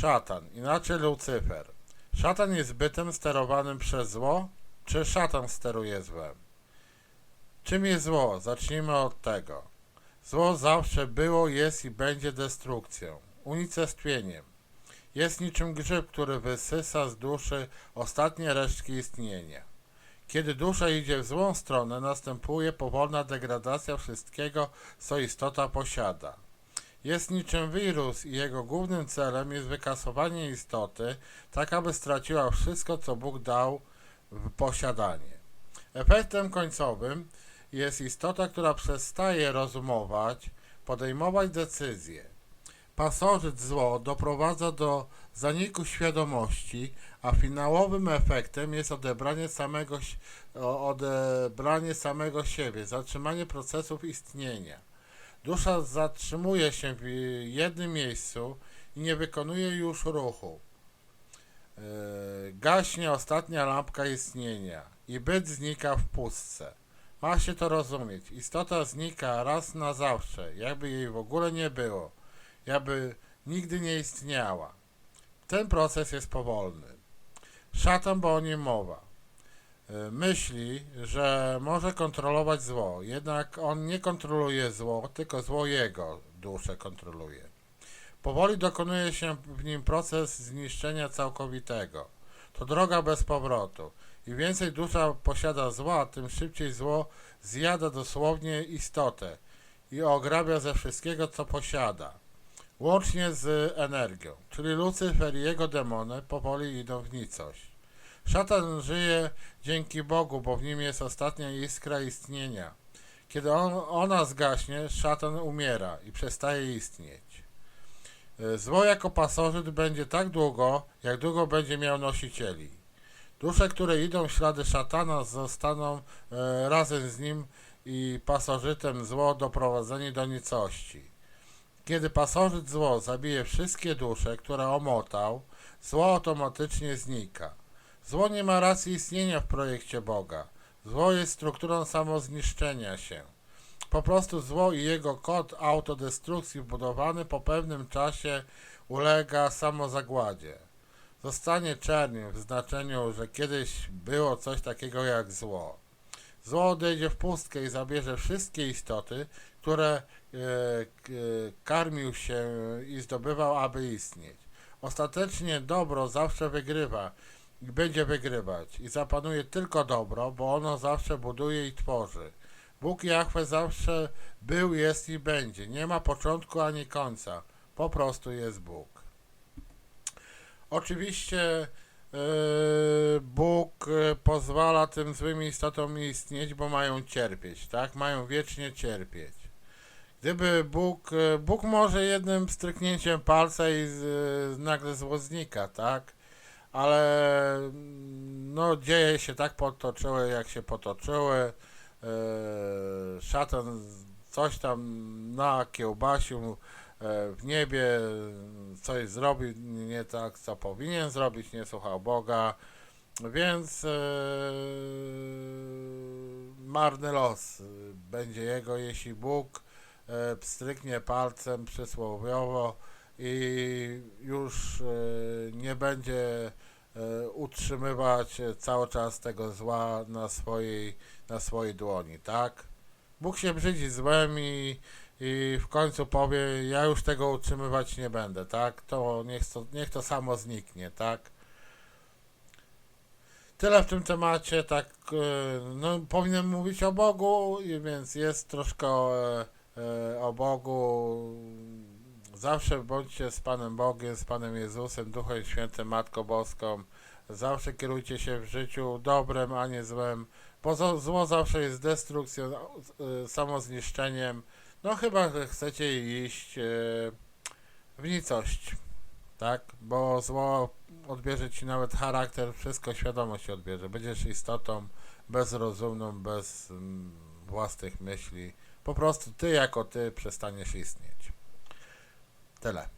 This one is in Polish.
Szatan, inaczej Lucyfer. Szatan jest bytem sterowanym przez zło, czy szatan steruje złem? Czym jest zło? Zacznijmy od tego. Zło zawsze było, jest i będzie destrukcją, unicestwieniem. Jest niczym grzyb, który wysysa z duszy ostatnie resztki istnienia. Kiedy dusza idzie w złą stronę, następuje powolna degradacja wszystkiego, co istota posiada. Jest niczym wirus i jego głównym celem jest wykasowanie istoty, tak aby straciła wszystko, co Bóg dał w posiadanie. Efektem końcowym jest istota, która przestaje rozumować, podejmować decyzje. Pasożyt zło doprowadza do zaniku świadomości, a finałowym efektem jest odebranie samego, odebranie samego siebie, zatrzymanie procesów istnienia. Dusza zatrzymuje się w jednym miejscu i nie wykonuje już ruchu. Yy, Gaśnie ostatnia lampka istnienia i byt znika w pustce. Ma się to rozumieć. Istota znika raz na zawsze, jakby jej w ogóle nie było, jakby nigdy nie istniała. Ten proces jest powolny. Szatan, bo o nim mowa. Y, Myśli, że może kontrolować zło, jednak on nie kontroluje zło, tylko zło jego duszę kontroluje. Powoli dokonuje się w nim proces zniszczenia całkowitego. To droga bez powrotu. Im więcej dusza posiada zła, tym szybciej zło zjada dosłownie istotę i ograbia ze wszystkiego, co posiada. Łącznie z energią, czyli Lucyfer i jego demony powoli idą w nicość. Szatan żyje dzięki Bogu, bo w nim jest ostatnia iskra istnienia. Kiedy on, ona zgaśnie, szatan umiera i przestaje istnieć. E, Zło jako pasożyt będzie tak długo, jak długo będzie miał nosicieli. Dusze, które idą w ślady szatana, zostaną e, razem z nim i pasożytem zło doprowadzeni do nicości. Kiedy pasożyt zło zabije wszystkie dusze, które omotał, zło automatycznie znika. Zło nie ma racji istnienia w projekcie Boga. Zło jest strukturą samozniszczenia się. Po prostu zło i jego kod autodestrukcji wbudowany po pewnym czasie ulega samozagładzie. Zostanie czerniem w znaczeniu, że kiedyś było coś takiego jak zło. Zło odejdzie w pustkę i zabierze wszystkie istoty, które e, e, karmił się i zdobywał, aby istnieć. Ostatecznie dobro zawsze wygrywa i będzie wygrywać i zapanuje tylko dobro, bo ono zawsze buduje i tworzy. Bóg Jahwe zawsze był, jest i będzie. Nie ma początku ani końca. Po prostu jest Bóg. Oczywiście yy, Bóg yy, pozwala tym złym istotom istnieć, bo mają cierpieć, tak? Mają wiecznie cierpieć. Gdyby Bóg, yy, Bóg może jednym stryknięciem palca i z, nagle zło znika, tak? Ale no dzieje się tak potoczyły, jak się potoczyły. Yy, szatan coś tam nakiełbasił e, w niebie, coś zrobił nie tak, co powinien zrobić, nie słuchał Boga, więc e, marny los będzie jego, jeśli Bóg e, pstryknie palcem przysłowiowo i już e, nie będzie e, utrzymywać cały czas tego zła na swojej, na swojej dłoni, tak? Bóg się brzydzi złem i, i w końcu powie, ja już tego utrzymywać nie będę, tak? To niech to, niech to samo zniknie, tak? Tyle w tym temacie, tak, e, no powinienem mówić o Bogu, więc jest troszkę e, e, o Bogu. Zawsze bądźcie z Panem Bogiem, z Panem Jezusem, Duchem Świętym, Matką Boską. Zawsze kierujcie się w życiu dobrem, a nie złem, bo zło zawsze jest destrukcją, e, samozniszczeniem. No chyba, że chcecie iść e, w nicość, tak? Bo zło odbierze ci nawet charakter, wszystko świadomość odbierze. Będziesz istotą bezrozumną, bez mm, własnych myśli. Po prostu ty jako ty przestaniesz istnieć. Tyle.